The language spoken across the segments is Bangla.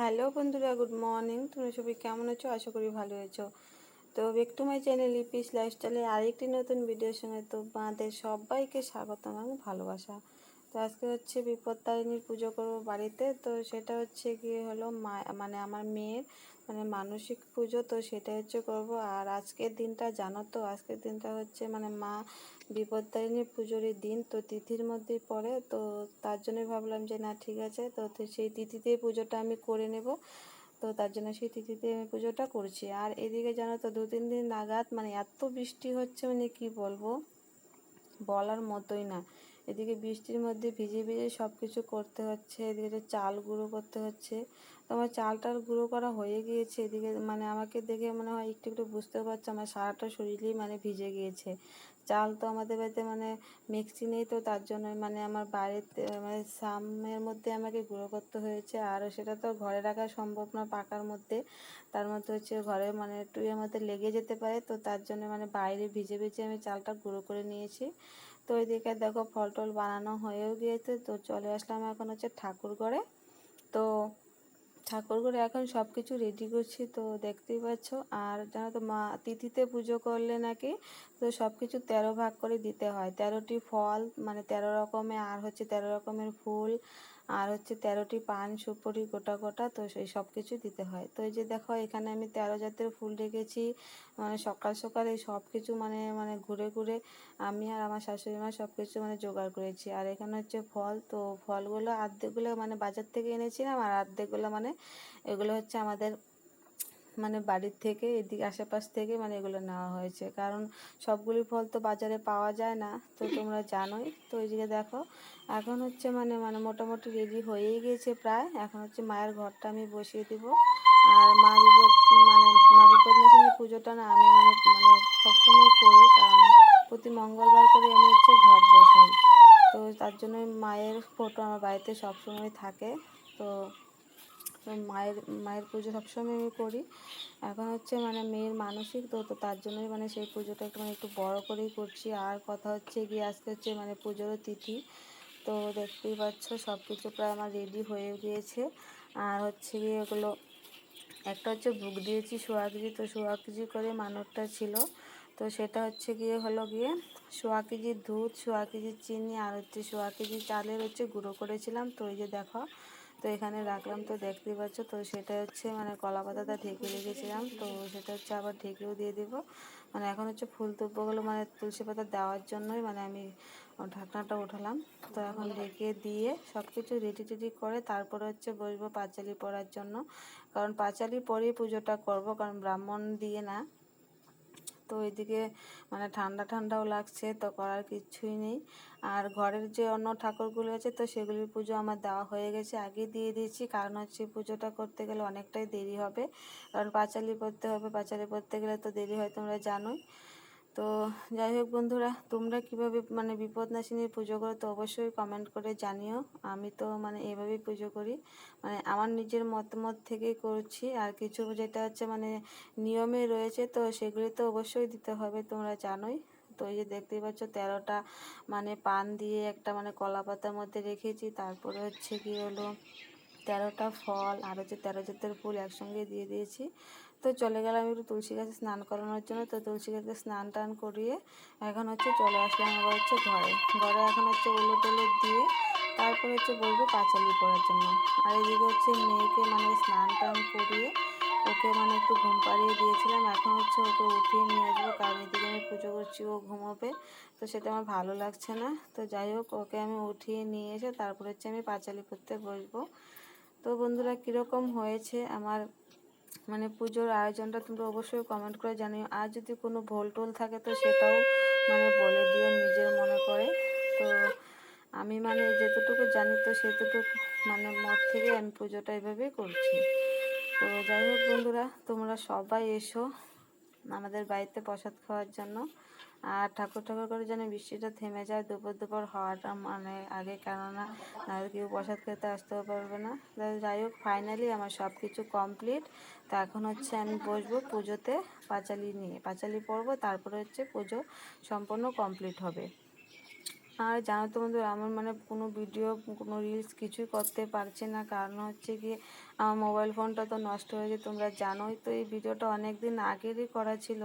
হ্যালো বন্ধুরা, গুড মর্নিং। তুমি সবাই কেমন আছো? আশা করি ভালো আছো। তো ব্যাক টু মাই চ্যানেল ইপিস লাইফস্টাইলে আরেকটি নতুন ভিডিওর সঙ্গে তো বাঁধের সবাইকে স্বাগত এবং ভালোবাসা। তো আজকে হচ্ছে বিপত্তারিণীর পুজো করব বাড়িতে। তো সেটা হচ্ছে গিয়ে হলো মা মানে আমার মেয়ের মানে মানসিক পুজো, তো সেটা হচ্ছে করব। আর আজকের দিনটা জানো তো, আজকের দিনটা হচ্ছে মানে মা বিপত্তারিণী পুজোর দিন, তো তিথির মধ্যেই পড়ে। তো তার জন্যই ভাবলাম যে না, ঠিক আছে, তো সেই তিথিতেই পুজোটা আমি করে নেব। তো তার জন্য সেই তিথিতে আমি পুজোটা করছি। আর এদিকে জানো তো, দু তিন দিন নাগাদ মানে এত বৃষ্টি হচ্ছে মানে কি বলব? বলার মতোই না। এদিকে বৃষ্টির মধ্যে ভিজে ভিজে সব কিছু করতে হচ্ছে, এদিকে চাল গুঁড়ো করতে হচ্ছে। তো আমার চাল টাল গুঁড়ো করা হয়ে গিয়েছে, এদিকে মানে আমাকে দেখে মনে হয় একটু একটু বুঝতে পারছে, আমার সারাটা শরীরই মানে ভিজে গিয়েছে। চাল তো আমাদের বাড়িতে মানে মিক্সি নেই তো, তার জন্য মানে আমার বাড়িতে মানে সামের মধ্যে আমাকে গুঁড়ো করতে হয়েছে। আর সেটা তো ঘরে রাখা সম্ভব না পাকার মধ্যে, তার মধ্যে হচ্ছে ঘরে মানে টুয়ের মধ্যে লেগে যেতে পারে, তো তার জন্য মানে বাইরে ভিজে ভিজে আমি চালটা গুঁড়ো করে নিয়েছি। তো ওইদিকে দেখো ফল টল বানানো হয়েও গিয়েছে, তো চলে আসলাম এখন হচ্ছে ঠাকুর ঘরে। তো ঠাকুর ঘরে এখন সব কিছু রেডি করছি, তো দেখতেই পাচ্ছ। আর জানো তো মা, তিথিতে পুজো করলে নাকি তো সব কিছু তেরো ভাগ করে দিতে হয়। তেরোটি ফল মানে তেরো রকমের আর হচ্ছে তেরো রকমের ফুল আর হচ্ছে তেরোটি পান সুপুরি গোটা গোটা, তো সেই সব কিছু দিতে হয়। তো এই যে দেখো, এখানে আমি তেরো জাতের ফুল রেখেছি। মানে সকাল সকাল এই সব কিছু মানে মানে ঘুরে ঘুরে আমি আর আমার শাশুড়ি মা সব কিছু মানে জোগাড় করেছি। আর এখানে হচ্ছে ফল, তো ফলগুলো আর্ধেকগুলো মানে বাজার থেকে এনেছিলাম, আর আর্ধেকগুলো মানে এগুলো হচ্ছে আমাদের মানে বাড়ির থেকে, এদিকে আশেপাশ থেকে মানে এগুলো নেওয়া হয়েছে। কারণ সবগুলি ফল তো বাজারে পাওয়া যায় না, তো তোমরা জানোই। তো ওইদিকে দেখো, এখন হচ্ছে মানে মানে মোটামুটি রেডি হয়েই গেছে প্রায়। এখন হচ্ছে মায়ের ঘরটা আমি বসিয়ে দিব। আর মা বিপদ মানে মা বিপদনাশিনী পুজোটা না আমি মানে মানে সবসময় করি, কারণ প্রতি মঙ্গলবার করে আমি হচ্ছে ঘট বসাই। তো তার জন্য মায়ের ফটো আমার বাড়িতে সবসময় থাকে। তো মায়ের মায়ের পুজো সবসময় আমি করি। এখন হচ্ছে মানে মেয়ের মানসিক তো তো তার জন্যই মানে সেই পুজোটা একটু মানে একটু বড়ো করেই করছি। আর কথা হচ্ছে গিয়ে আজকে হচ্ছে মানে পুজোরও তিথি। তো দেখতেই পাচ্ছ সব কিছু প্রায় আমার রেডি হয়ে গিয়েছে। আর হচ্ছে গিয়ে এগুলো একটা হচ্ছে বুক দিয়েছি সোয়া কেজি তো সোয়া কেজি করে মানবটা ছিল। তো সেটা হচ্ছে গিয়ে হলো গিয়ে সোয়া কেজি দুধ সোয়া কেজি চিনি আর হচ্ছে সোয়া কেজি চালের হচ্ছে গুঁড়ো করেছিলাম। তো এই যে দেখো তো এখানে রাখলাম, তো দেখতেই পাচ্ছ, তো সেটা হচ্ছে মানে কলা পাতাটা ঢেকে রেখেছিলাম, তো সেটা হচ্ছে আবার ঢেকেও দিয়ে দেব। মানে এখন হচ্ছে ফুল তুব্বগুলো মানে তুলসী পাতা দেওয়ার জন্যই মানে আমি ঢাকনাটা উঠালাম তো এখন ঢেকে দিয়ে সব কিছু রেডি টেডি করে তারপরে হচ্ছে বসবো পাঁচালি পড়ার জন্য। কারণ পাঁচালি পরেই পুজোটা করব, কারণ ব্রাহ্মণ দিয়ে না। তো এদিকে মানে ঠান্ডা ঠান্ডাও লাগছে, তো করার কিছুই নেই। আর ঘরের যে অন্য ঠাকুরগুলো আছে, তো সেগুলির পুজো আমার দেওয়া হয়ে গেছে। আগে দিয়ে দিয়েছি, কারণ হচ্ছে পুজোটা করতে গেলে অনেকটাই দেরি হবে। কারণ পাঁচালি পড়তে হবে, পাঁচালি পড়তে গেলে তো দেরি হয়, তোমরা জানোই। তো যাই হোক বন্ধুরা, তোমরা কীভাবে মানে বিপদনাশিনীর পুজো করো তো অবশ্যই কমেন্ট করে জানিও। আমি তো মানে এভাবেই পুজো করি। মানে আমার নিজের মতামত থেকেই করছি। আর কিছু যেটা হচ্ছে মানে নিয়মে রয়েছে তো সেগুলি তো অবশ্যই দিতে হবে, তোমরা জানোই। তো এই যে দেখতেই পাচ্ছ, তেরোটা মানে পান দিয়ে একটা মানে কলা পাতার মধ্যে রেখেছি। তারপরে হচ্ছে কি হলো, তেরোটা ফল আর হচ্ছে তেরো জাতের ফুল একসঙ্গে দিয়ে দিয়েছি। তো চলে গেলাম একটু তুলসী গাছে স্নান করানোর জন্য। তো তুলসী গাছে স্নান টান করিয়ে এখন হচ্ছে চলে আসলাম আবার হচ্ছে ঘরে। ঘরে এখন হচ্ছে ওলো টোলো দিয়ে তারপরে হচ্ছে বলব পাঁচালি পড়ার জন্য। আর এদিকে হচ্ছে মেয়েকে মানে স্নান টান করিয়ে ওকে মানে একটু ঘুম পাড়িয়ে দিয়েছিলাম। এখন হচ্ছে ওকে উঠিয়ে নিয়ে আসব। কারণ এদিকে আমি পুজো করছি, ও ঘুমোবে। তো সেটা আমার ভালো লাগছে না। তো যাই হোক, ওকে আমি উঠিয়ে নিয়ে এসে তারপরে হচ্ছে আমি পাঁচালি করতে বসবো। তো বন্ধুরা, কীরকম হয়েছে আমার মানে পুজোর আয়োজনটা তোমরা অবশ্যই কমেন্ট করে জানিও। আর যদি কোনো ভোল টোল থাকে তো সেটাও মানে বলে দিও নিজের মনে করে। তো আমি মানে যেতটুকু জানি তো সেতটুকু মানে মত থেকে আমি পুজোটা এভাবেই করছি। তো যাই হোক বন্ধুরা, তোমরা সবাই এসো। আমাদের বাড়িতে প্রসাদ খাওয়ার জন্য। আর ঠাকুর ঠাকুর করে যেন বৃষ্টিটা থেমে যায়, দুপুর দুপুর হওয়াটা মানে আগে, কেননা নাহলে কেউ প্রসাদ খেতে আসতেও পারবে না। যাই হোক ফাইনালি আমার সব কিছু কমপ্লিট তো এখন হচ্ছে আমি বসবো পুজোতে পাঁচালি নিয়ে। পাঁচালি পরবো, তারপরে হচ্ছে পুজো সম্পূর্ণ কমপ্লিট হবে। আর জানো তো বন্ধুরা, আমার মানে কোনো ভিডিও কোনো রিলস কিছুই করতে পারছে না। কারণ হচ্ছে কি আমার মোবাইল ফোনটা তো নষ্ট হয়েছে তোমরা জানোই তো, এই ভিডিওটা অনেক দিন আগেরই করা ছিল।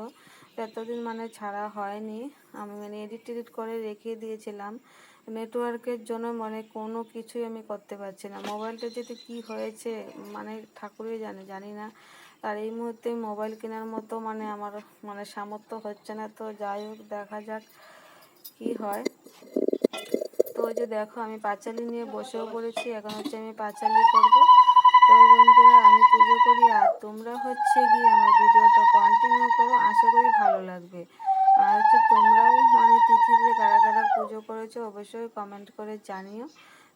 এতদিন মানে ছাড়া হয়নি। আমি মানে এডিট টেডিট করে রেখে দিয়েছিলাম। নেটওয়ার্কের জন্য মানে কোনো কিছুই আমি করতে পারছি না। মোবাইলটা যেতে কি হয়েছে মানে ঠাকুরই জানে, জানি না। আর এই মুহূর্তে মোবাইল কেনার মতো মানে আমার মানে সামর্থ্য হচ্ছে না। তো যাই হোক, দেখা যাক কি হয়। ওই যে দেখো, আমি পাঁচালি নিয়ে বসেও পড়েছি, এখন হচ্ছে আমি পাঁচালি করব তো বন্ধুরা, আমি পুজো করি আর তোমরা হচ্ছে গিয়ে আমার ভিডিওটা কন্টিনিউ করো, আশা করি ভালো লাগবে। আর হচ্ছে তোমরাও মানে তিথিতে কারা কারা পুজো করেছ, অবশ্যই কমেন্ট করে জানিও।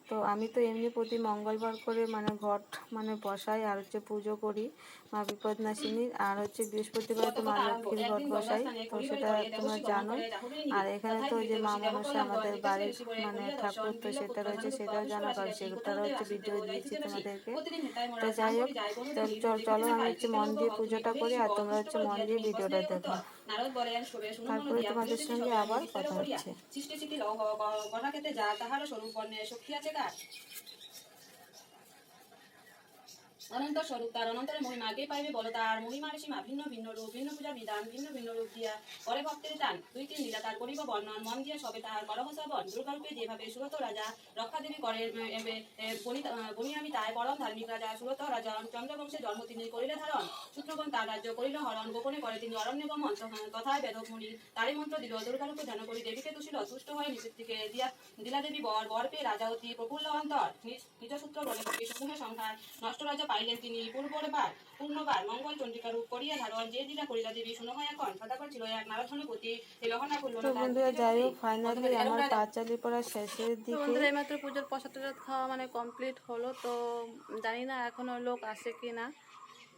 তো আমি তো এমনি প্রতি মঙ্গলবার করে মানে ঘট মানে বসাই, আর হচ্ছে পুজো করি মা বিপদনাশিনীর আর হচ্ছে বৃহস্পতিবার তো মা লক্ষ্মীর ঘট বসাই, তো সেটা তোমরা জানো। আর এখানে তো যে মা মনসা আমাদের বাড়ির মানে ঠাকুর, তো সেটা রয়েছে, সেটাও জানো কারণ সেটারও হচ্ছে ভিডিও দিয়েছি তোমাদেরকে। তো যাই হোক চলো আমি হচ্ছে মন দিয়ে পুজোটা করি, আর তোমরা হচ্ছে মন দিয়ে ভিডিওটা দেখো। নারদ বলেন শোবে তোমাদের সঙ্গে আবার কথা হচ্ছে। সৃষ্টি সৃষ্টি লও গ- গ- খেতে যা তাহার স্বরূপ বর্ণে শক্তি আছে কার অনন্ত স্বরূপ, তার অনন্তরের মহিমা পাইবে বলো তার মহিমার সীমা ভিন্ন ভিন্ন রূপ, ভিন্ন পূজা বিধান, ভিন্ন ভিন্ন রূপ দিয়া। পরে ভক্তের টান দুই তিন লীলা তার করিব বর্ণন, মন দিয়া সবে তাহার করহ শ্রবণ। দুর্গারূপে যেভাবে সুরত রাজা রক্ষা দেবী করে বনিয়ামি তাই পরম ধার্মিক রাজা, সুরত রাজা চন্দ্রবংশে জন্ম তিনি করিলে ধারণ। সূত্রগণ তার রাজ্য করিল হরণ, গোপনে করে তিনি অরণ্য গমন তথায় বেদক মুনি, তারই মন্ত্র দিল, দুর্গারূপে ধ্যান করি দেবীকে তুষিল তুষ্ট হয়ে নিষিদ্ধিকে দিয়া দিলা দেবী বর বর পেয়ে রাজা অতি প্রফুল্ল অন্তর। নিজ সূত্র বলে সংখ্যায় নষ্ট রাজা পাইলেন তিনি পূর্ববার পূর্ণবার মঙ্গল চন্দ্রিকা রূপ করিয়া ধারণ। যে দিলা করিলা দেবী শুনো হয় এখন সদাকর ছিল এক নারাধনপতি এই লহনা করল তো বন্ধুরা যাই হোক ফাইনালি আমার পাঁচালি পড়া শেষের দিকে বন্ধুরা এইমাত্র পুজোর প্রসাদ টসাদ খাওয়া মানে কমপ্লিট হলো তো জানি না এখনও লোক আসে কি না।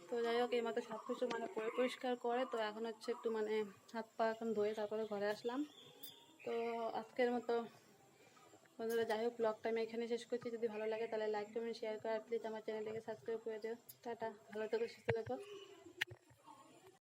তো যাই হোক এইমাত্র সব কিছু মানে পরি- পরিষ্কার করে তো এখন হচ্ছে একটু মানে হাত পা এখন ধুয়ে তারপরে ঘরে আসলাম। তো আজকের মতো বন্ধুরা, যাই হোক ব্লগটা আমি এখানে শেষ করছি। যদি ভালো লাগে, তাহলে লাইক কমেন্ট শেয়ার করে। প্লিজ আমার চ্যানেলটাকে সাবস্ক্রাইব করে দিও। টাটা। ভালো থেকো, সুস্থ থেকো।